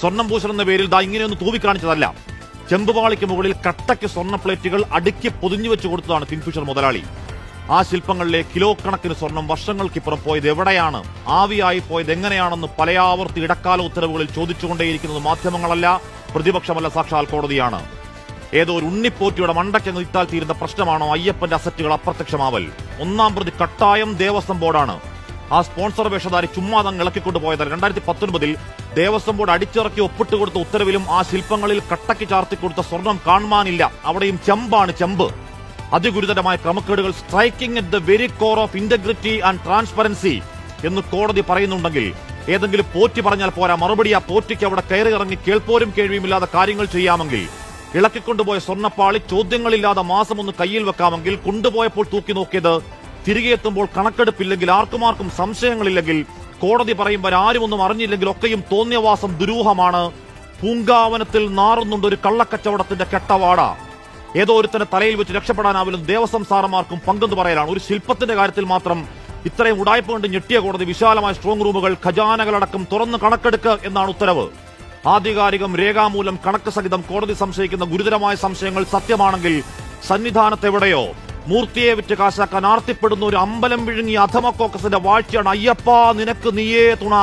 സ്വർണം പൂശൽ എന്ന പേരിൽ ദാ ഇങ്ങനെയൊന്ന് തൂവിക്കാണിച്ചതല്ല ചെമ്പുപാളിക്ക് മുകളിൽ കട്ടയ്ക്ക് സ്വർണ പ്ലേറ്റുകൾ അടുക്കി പൊതിഞ്ഞു വെച്ചു കൊടുത്തതാണ് കിങ്ഫിഷർ മുതലാളി. ആ ശില്പങ്ങളിലെ കിലോ കണക്കിന് സ്വർണം വർഷങ്ങൾക്കിപ്പുറം പോയത് എവിടെയാണ്? ആവിയായി പോയത് എങ്ങനെയാണെന്ന് പലയാവർത്തി ഇടക്കാല ഉത്തരവുകളിൽ ചോദിച്ചുകൊണ്ടേയിരിക്കുന്നത് മാധ്യമങ്ങളല്ല പ്രതിപക്ഷമല്ല സാക്ഷാൽ കോടതിയാണ്. ഏതോ ഒരു ഉണ്ണിപ്പോറ്റിയുടെ മണ്ടയ്ക്ക് ഇട്ടാൽ തീരുന്ന പ്രശ്നമാണോ അയ്യപ്പന്റെ അസറ്റുകൾ അപ്രത്യക്ഷമാവൽ? ഒന്നാം പ്രതി കട്ടായം ദേവസ്വം ബോർഡാണ്. ആ സ്പോൺസർ വേഷധാരി ചുമ്മാ തങ്ങ് ഇളക്കിക്കൊണ്ടു പോയതല്ല. രണ്ടായിരത്തി പത്തൊൻപതിൽ ദേവസ്വം ബോർഡ് അടിച്ചിറക്കി ഒപ്പിട്ട് കൊടുത്ത ഉത്തരവിലും ആ ശില്പങ്ങളിൽ കട്ടയ്ക്ക് ചാർത്തി കൊടുത്ത സ്വർണം കാണുവാനില്ല. അവിടെയും ചെമ്പാണ് ചെമ്പ്. അതിഗുരുതരമായ ക്രമക്കേടുകൾ striking at the very core of integrity and transparency എന്ന് കോടതി പറയുന്നുണ്ടെങ്കിൽ ഏതെങ്കിലും പോറ്റി പറഞ്ഞാൽ പോരാ. മറുപടി ആ പോറ്റിക്ക് അവിടെ കയറി ഇറങ്ങി കേൾപ്പോരും കേൾവിയുമില്ലാതെ കാര്യങ്ങൾ ചെയ്യാമെങ്കിൽ ഇളക്കിക്കൊണ്ടുപോയ സ്വർണപ്പാളി ചോദ്യങ്ങളില്ലാതെ മാസം ഒന്ന് കയ്യിൽ വെക്കാമെങ്കിൽ കൊണ്ടുപോയപ്പോൾ തൂക്കി നോക്കിയത് തിരികെ എത്തുമ്പോൾ കണക്കെടുപ്പില്ലെങ്കിൽ ആർക്കുമാർക്കും സംശയങ്ങളില്ലെങ്കിൽ കോടതി പറയുമ്പോൾ ആരും ഒന്നും അറിഞ്ഞില്ലെങ്കിൽ ഒക്കെയും തോന്നിയവാസം ദുരൂഹമാണ്. പൂങ്കാവനത്തിൽ നാറുന്നുണ്ട് ഒരു കള്ളക്കച്ചവടത്തിന്റെ കെട്ടവാട. ഏതോ ഒരുത്തന്റെ തലയിൽ വെച്ച് രക്ഷപ്പെടാനാവില്ലെന്ന് ദേവസ്വം സാറന്മാർക്കും പങ്കെന്ന് പറയലാണ്. ഒരു ശില്പത്തിന്റെ കാര്യത്തിൽ മാത്രം ഇത്രയും ഉടായ്പ കൊണ്ട് ഞെട്ടിയ കോടതി വിശാലമായ സ്ട്രോങ് റൂമുകൾ ഖജാനകളടക്കം തുറന്ന് കണക്കെടുക്കുക എന്നാണ് ഉത്തരവ്. ആധികാരികം രേഖാമൂലം കണക്ക് സഹിതം കോടതി സംശയിക്കുന്ന ഗുരുതരമായ സംശയങ്ങൾ സത്യമാണെങ്കിൽ സന്നിധാനത്തെവിടെയോ മൂർത്തിയെ വിറ്റ് കാശാക്കാൻ ആർത്തിപ്പെടുന്ന ഒരു അമ്പലം വിഴുങ്ങി അധമ കോക്കസിന്റെ വാഴ്ചയാണ് അയ്യപ്പ നിനക്ക് നീയേ തുണ.